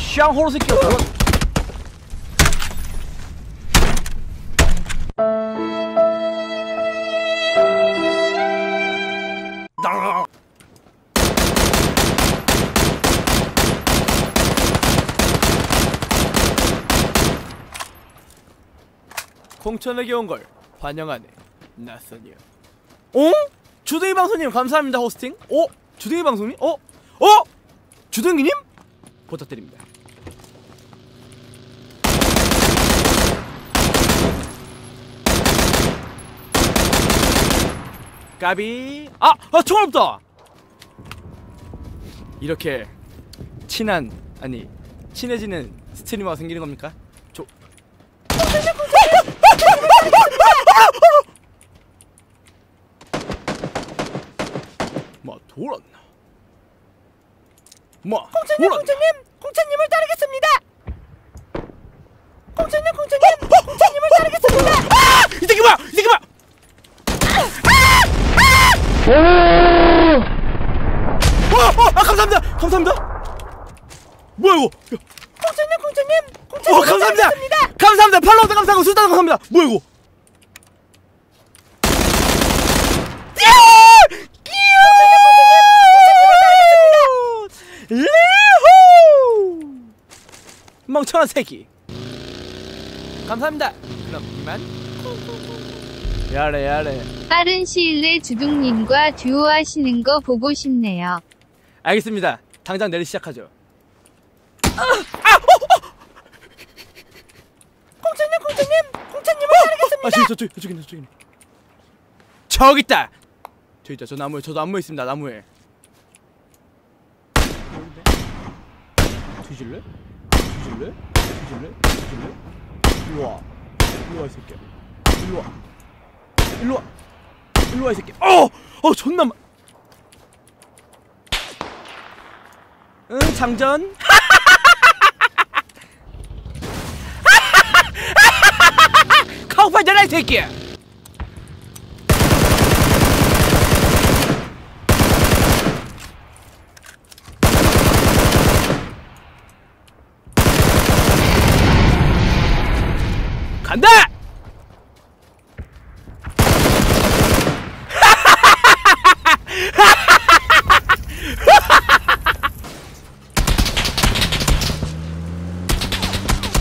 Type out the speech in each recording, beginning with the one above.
샹호로 새끼야. 나. 공천에게 온 걸 환영하네 나선이요 어? 주둥이 방송님 감사합니다 호스팅 어? 주둥이 방송님? 어? 어? 주둥이님? 부탁드립니다 까비 아! 아 총알 없다 이렇게 친한 아니 친해지는 스트리머가 생기는 겁니까? 저 뭐 돌았나? 뭐 공천님, 돌았나? 공천님, 공천님을 따르겠습니다. 공천님, 공천님, 공천님을 따르겠습니다. 아! 이 새끼 뭐야! 이 새끼 뭐야! 어! 어! 아 감사합니다! 감사합니다! 뭐야 이거! 야, 공천님, 공천님, 어 공천님. 감사합니다! 감사합니다! 팔로우 감사하고 술단 감사합니다! 뭐야 이거! 리호! 멍청한 새끼. 감사합니다. 그럼 이만. 야래 야래. 빠른 시일 내 주둥님과 듀오 하시는 거 보고 싶네요. 알겠습니다. 당장 내일 시작하죠. 공천님, 공천님, 공천님을 따르겠습니다. 아 저기 저기 저기 있네 저기 있네. 저기 있다. 저기 있다. 저 나무에 저도 나무에 있습니다. 나무에. 뒤질래? 뒤질래? 뒤질래? 뒤질래? 일로 와. 일로 와 이 새끼야. 일로 와. 일로 와. 일로 와 이 새끼. 어! 어 존나 마... 응 장전. 카우파이잖아 이 새끼야. 간다!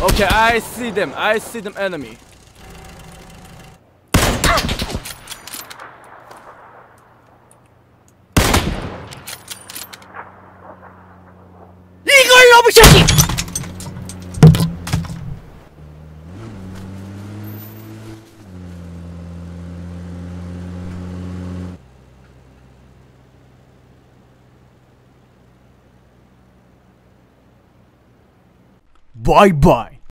Okay, I see them. I see them enemy. 이걸! 바이 바이